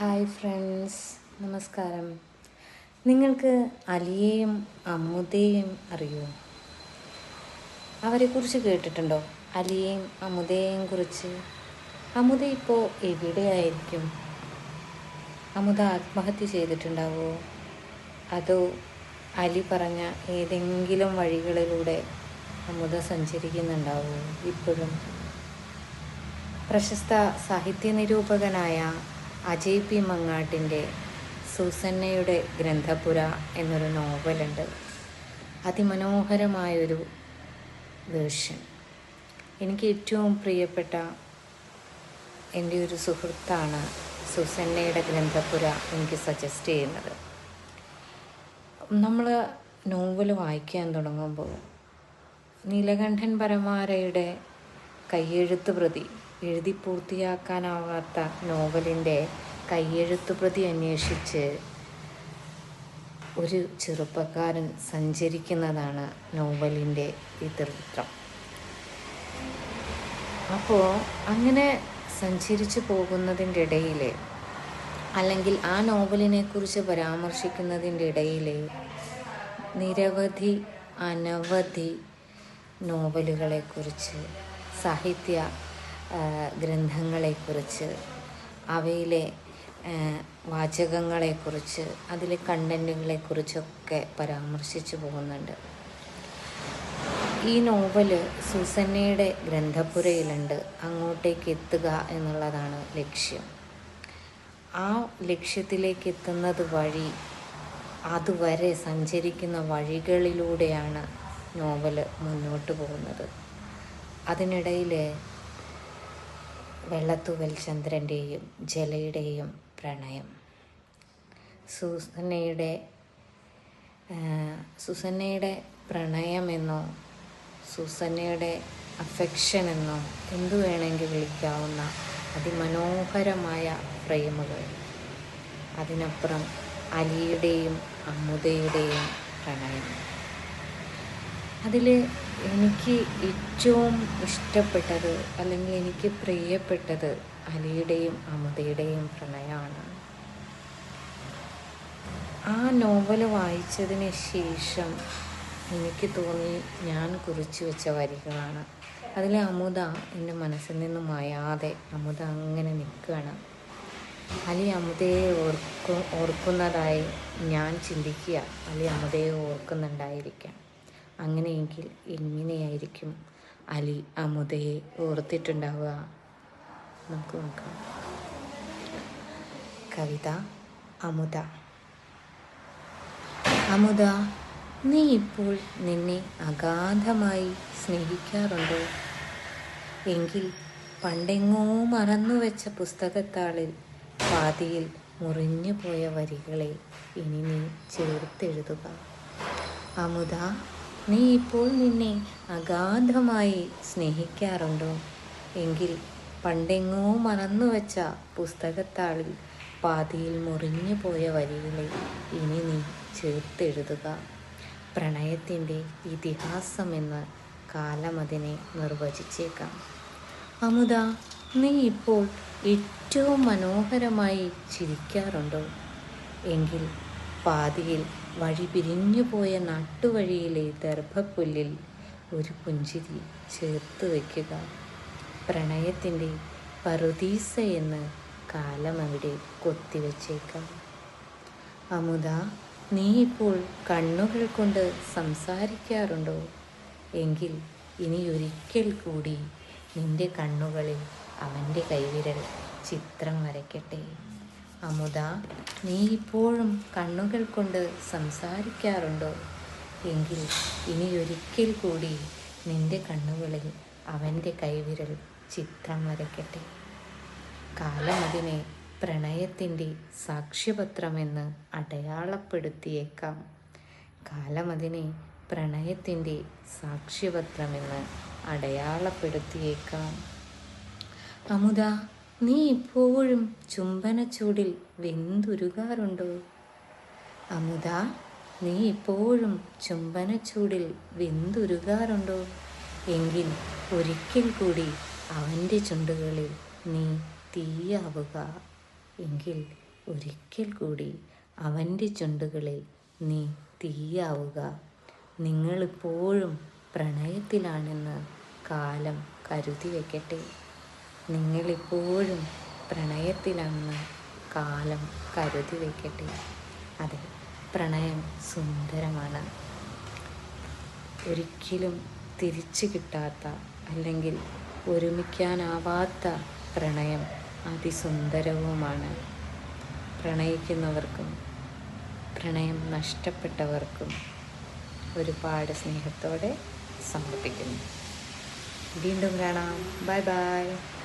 Hi friends നമസ്കാരം. നിങ്ങൾക്ക് അലിയെയും അമ്മുദയെയും അറിയോ? അവരെക്കുറിച്ച് കേട്ടിട്ടുണ്ടോ? അലിയെയും അമുദയെയും കുറിച്ച്? അമുദ ഇപ്പോൾ എവിടെയായിരിക്കും? അമുദ ആത്മഹത്യ ചെയ്തിട്ടുണ്ടാവോ? അതോ അലി പറഞ്ഞ ഏതെങ്കിലും വഴികളിലൂടെ അമുദ സഞ്ചരിക്കുന്നുണ്ടാവോ ഇപ്പോഴും? പ്രശസ്ത സാഹിത്യ നിരൂപകനായ അജയ് പി. മങ്ങാട്ടിന്റെ സൂസന്നയുടെ ഗ്രന്ഥപുര എന്നൊരു നോവലുണ്ട്. അതിമനോഹരമായൊരു വേർഷൻ. എനിക്ക് ഏറ്റവും പ്രിയപ്പെട്ട എന്റെ ഒരു സുഹൃത്താണ് സുസന്നയുടെ ഗ്രന്ഥപുര എനിക്ക് സജസ്റ്റ് ചെയ്യുന്നത്. നമ്മൾ നോവൽ വായിക്കാൻ തുടങ്ങുമ്പോൾ നീലകണ്ഠൻ പരമാരയുടെ കയ്യെഴുത്ത് പ്രതി എഴുതി പൂർത്തിയാക്കാനാവാത്ത നോവലിന്റെ കയ്യെഴുത്തു പ്രതി അന്വേഷിച്ച് ഒരു ചെറുപ്പക്കാരൻ സഞ്ചരിക്കുന്നതാണ് നോവലിന്റെ ഇതിവൃത്തം അപ്പോൾ അങ്ങനെ സഞ്ചരിച്ചു പോകുന്നതിന്റെ ഇടയിൽ അല്ലെങ്കിൽ ആ നോവലിനെ കുറിച്ച് പരാമർശിക്കുന്നതിന്റെ ഇടയിൽ നിരവധി അനവധി നോവലുകളെക്കുറിച്ച് സാഹിത്യ ഗ്രന്ഥങ്ങളെക്കുറിച്ച് അവയിലെ വാചകങ്ങളെക്കുറിച്ച് അതിലെ കണ്ടന്റുകളെക്കുറിച്ചൊക്കെ പരാമർശിച്ചു പോകുന്നുണ്ട്. ഈ നോവൽ സുസന്നയുടെ ഗ്രന്ഥപുരയിലുണ്ട് അങ്ങോട്ടേക്ക് എത്തുക എന്നുള്ളതാണ് ലക്ഷ്യം. ആ ലക്ഷ്യത്തിലേക്ക് എത്തുന്നത് വഴി അതുവരെ സഞ്ചരിക്കുന്ന വഴികളിലൂടെയാണ് നോവൽ മുന്നോട്ട് പോകുന്നത്. അതിനിടയിൽ വെള്ളത്തൂവൽ ചന്ദ്രന്റെയും ജലയുടെയും പ്രണയം. സുസന്നയുടെ സുസന്നയുടെ പ്രണയമെന്നോ സുസന്നയുടെ അഫെക്ഷൻ എന്നോ എന്തു വേണമെങ്കിൽ വിളിക്കാവുന്ന അതിമനോഹരമായ ഫ്രെയിമുകൾ. അതിനപ്പുറം അലിയുടെയും അമ്മുദയുടെയും പ്രണയം. അതിൽ എനിക്ക് ഏറ്റവും ഇഷ്ടപ്പെട്ടത് അല്ലെങ്കിൽ എനിക്ക് പ്രിയപ്പെട്ടത് അലിയുടെയും അമുദയുടെയും പ്രണയമാണ് ആ നോവൽ വായിച്ചതിന് ശേഷം എനിക്ക് തോന്നി ഞാൻ കുറിച്ചു വെച്ച വരികളാണ്. അതിലെ അമുത എന്റെ മനസ്സിൽ നിന്നും മായാതെ അമുത അങ്ങനെ നിൽക്കുകയാണ്. അലി അമുതയെ ഓർക്കു ഓർക്കുന്നതായി ഞാൻ ചിന്തിക്കുക. അലി അമുതയെ ഓർക്കുന്നുണ്ടായിരിക്കാം. അങ്ങനെയെങ്കിൽ എങ്ങനെയായിരിക്കും അലി അമുദയെ ഓർത്തിട്ടുണ്ടാവുക. നമുക്ക് നോക്കാം. കവിത അമുദ അമുദ നീ ഇപ്പോൾ നിന്നെ അഗാധമായി സ്നേഹിക്കാറുണ്ടോ? എങ്കിൽ പണ്ടെങ്ങോ മറന്നുവെച്ച പുസ്തകത്താളിൽ പാതിയിൽ മുറിഞ്ഞു പോയ വരികളെ ഇനി നീ ചേർത്തെഴുതുക. അമുദ നീ ഇപ്പോൾ നിന്നെ അഗാധമായി സ്നേഹിക്കാറുണ്ടോ? എങ്കിൽ പണ്ടെങ്ങോ മറന്നുവെച്ച പുസ്തകത്താളിൽ പാതിയിൽ മുറിഞ്ഞു പോയ വരികളെ ഇനി നീ ചേർത്തെഴുതുക. പ്രണയത്തിന്റെ ഇതിഹാസമെന്ന് കാലമതിനെ നിർവചിച്ചേക്കാം. അമുദ നീ ഇപ്പോൾ ഏറ്റവും മനോഹരമായി ചിരിക്കാറുണ്ടോ? എങ്കിൽ പാതിയിൽ വഴി പിരിഞ്ഞുപോയ നാട്ടുവഴിയിലെ ദർഭപ്പുല്ലിൽ ഒരു പുഞ്ചിരി ചേർത്ത് വയ്ക്കുക. പ്രണയത്തിന്റെ പറുദീസ എന്ന് കാലം അവിടെ കൊത്തിവെച്ചേക്കാം അമുത നീ ഇപ്പോൾ കണ്ണുകൾ കൊണ്ട് സംസാരിക്കാറുണ്ടോ? എങ്കിൽ ഇനി ഒരിക്കൽ കൂടി നിന്റെ കണ്ണുകളിൽ അവന്റെ കൈവിരൽ ചിത്രം വരയ്ക്കട്ടെ. അമുദ നീ ഇപ്പോഴും കണ്ണുകൾ കൊണ്ട് സംസാരിക്കാറുണ്ടോ? എങ്കിൽ ഇനി ഒരിക്കൽ കൂടി നിന്റെ കണ്ണുകളിൽ അവന്റെ കൈവിരൽ ചിത്രം വരയ്ക്കട്ടെ. കാലം അതിനെ പ്രണയത്തിന്റെ സാക്ഷ്യപത്രമെന്ന് അടയാളപ്പെടുത്തിയേക്കാം. കാലം അതിനെ പ്രണയത്തിന്റെ സാക്ഷ്യപത്രമെന്ന് അടയാളപ്പെടുത്തിയേക്കാം. അമുദ നീ ഇപ്പോഴും ചുംബനച്ചൂടിൽ വെന്തുരുകാറുണ്ടോ? അമുത നീ ഇപ്പോഴും ചുംബനച്ചൂടിൽ വെന്തുരുകാറുണ്ടോ? എങ്കിൽ ഒരിക്കൽ കൂടി അവന്റെ ചുണ്ടുകളിൽ നീ തീയാവുക. എങ്കിൽ ഒരിക്കൽ കൂടി അവന്റെ ചുണ്ടുകളിൽ നീ തീയാവുക. നിങ്ങളിപ്പോഴും പ്രണയത്തിലാണെന്ന് കാലം കരുതി വയ്ക്കട്ടെ നിങ്ങളിപ്പോഴും പ്രണയത്തിലെന്ന് കാലം കരുതി വയ്ക്കട്ടെ അതെ പ്രണയം സുന്ദരമാണ്. ഒരിക്കലും തിരിച്ചു കിട്ടാത്ത അല്ലെങ്കിൽ ഒരുമിക്കാനാവാത്ത പ്രണയം അതിസുന്ദരവുമാണ്. പ്രണയിക്കുന്നവർക്കും പ്രണയം നഷ്ടപ്പെട്ടവർക്കും ഒരുപാട് സ്നേഹത്തോടെ സമർപ്പിക്കുന്നു. വീണ്ടും കാണാം. Bye bye.